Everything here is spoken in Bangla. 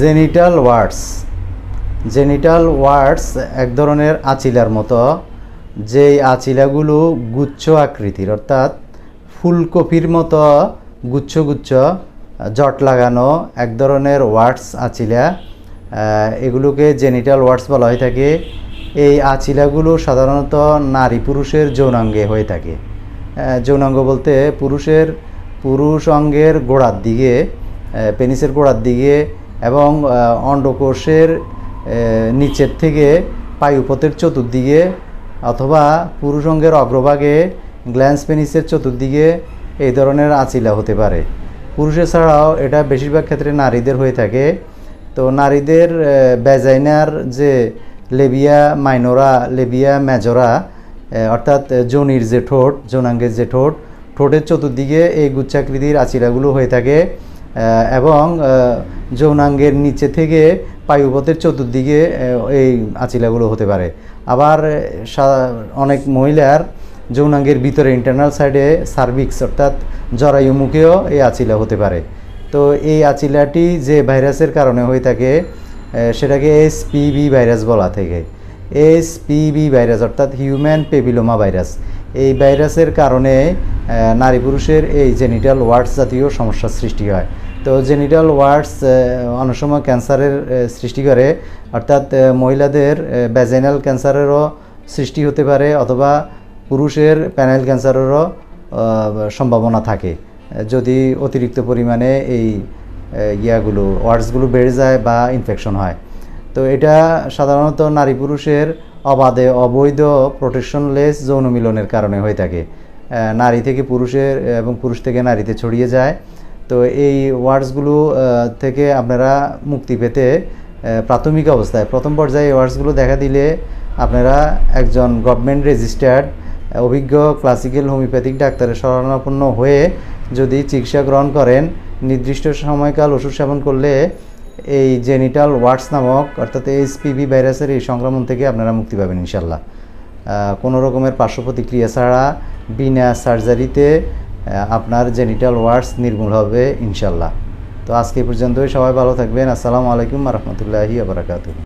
জেনিটাল ওয়ার্ডস। জেনিটাল ওয়ার্ডস এক ধরনের আচিলার মতো, যেই আচিলাগুলো গুচ্ছ আকৃতির, অর্থাৎ ফুলকপির মতো গুচ্ছ গুচ্ছ, জট লাগানো এক ধরনের ওয়ার্ডস আচিলা। এগুলোকে জেনিটাল ওয়ার্ডস বলা হয়ে থাকে। এই আচিলাগুলো সাধারণত নারী পুরুষের যৌনাঙ্গে হয়ে থাকে। যৌনাঙ্গ বলতে পুরুষের, পুরুষ অঙ্গের গোড়ার দিকে পেনিসের গোড়ার দিকে এবং অন্ডকোষের নিচের থেকে পায়ুপথের চতুর্দিকে অথবা পুরুষ অঙ্গের অগ্রভাগে গ্ল্যান্স পেনিসের চতুর্দিকে এই ধরনের আচিলা হতে পারে। পুরুষের ছাড়াও এটা বেশিরভাগ ক্ষেত্রে নারীদের হয়ে থাকে। তো নারীদের ব্যাজাইনার যে লেবিয়া মাইনোরা, লেবিয়া মেজরা অর্থাৎ যৌনির যে ঠোঁট, যৌনাঙ্গের যে ঠোঁট, ঠোঁটের চতুর্দিকে এই গুচ্ছাকৃতির আচিলাগুলো হয়ে থাকে। এবং যৌনাঙ্গের নিচে থেকে পায়ুপথের চতুর্দিকে এই আচিলাগুলো হতে পারে। আবার অনেক মহিলার যৌনাঙ্গের ভিতরে ইন্টারনাল সাইডে সার্ভিক্স অর্থাৎ জরায়ুমুখেও এই আচিলা হতে পারে। তো এই আচিলাটি যে ভাইরাসের কারণে হয়ে থাকে সেটাকে এসপিবি ভাইরাস বলা থেকে। এসপিবি ভাইরাস অর্থাৎ হিউম্যান পেবিলোমা ভাইরাস এই ভাইরাসের কারণে নারী পুরুষের এই জেনিটাল ওয়ার্ডস জাতীয় সমস্যার সৃষ্টি হয়। তো জেনিটাল ওয়ার্ডস অনেক সময় ক্যান্সারের সৃষ্টি করে, অর্থাৎ মহিলাদের ব্যাজেনাল ক্যান্সারেরও সৃষ্টি হতে পারে অথবা পুরুষের প্যানেল ক্যান্সারেরও সম্ভাবনা থাকে। যদি অতিরিক্ত পরিমাণে এই ইয়াগুলো, ওয়ার্ডসগুলো বেড়ে যায় বা ইনফেকশন হয়। তো এটা সাধারণত নারী পুরুষের অবাধে অবৈধ প্রোটেকশনলেস যৌন মিলনের কারণে হয়ে থাকে। নারী থেকে পুরুষের এবং পুরুষ থেকে নারীতে ছড়িয়ে যায়। তো এই ওয়ার্ডসগুলো থেকে আপনারা মুক্তি পেতে প্রাথমিক অবস্থায় প্রথম পর্যায়ে ওয়ার্ডসগুলো দেখা দিলে আপনারা একজন গভর্নমেন্ট রেজিস্টার্ড অভিজ্ঞ ক্লাসিক্যাল হোমিওপ্যাথিক ডাক্তারের শরণাপন্ন হয়ে যদি চিকিৎসা গ্রহণ করেন, নির্দিষ্ট সময়কাল ওষুধ সেবন করলে এই জেনিটাল ওয়ার্ডস নামক, অর্থাৎ এইচপিভি ভাইরাসের এই সংক্রমণ থেকে আপনারা মুক্তি পাবেন ইনশাল্লাহ কোনো রকমের পার্শ্ব প্রতিক্রিয়া ছাড়া বিনা সার্জারিতে আপনার জেনিটাল ওয়ার্ডস নির্মূল হবে ইনশাল্লাহ তো আজকে পর্যন্তই। সবাই ভালো থাকবেন। আসসালামু আলাইকুম রহমতুল্লাহি আবরাকাতুহ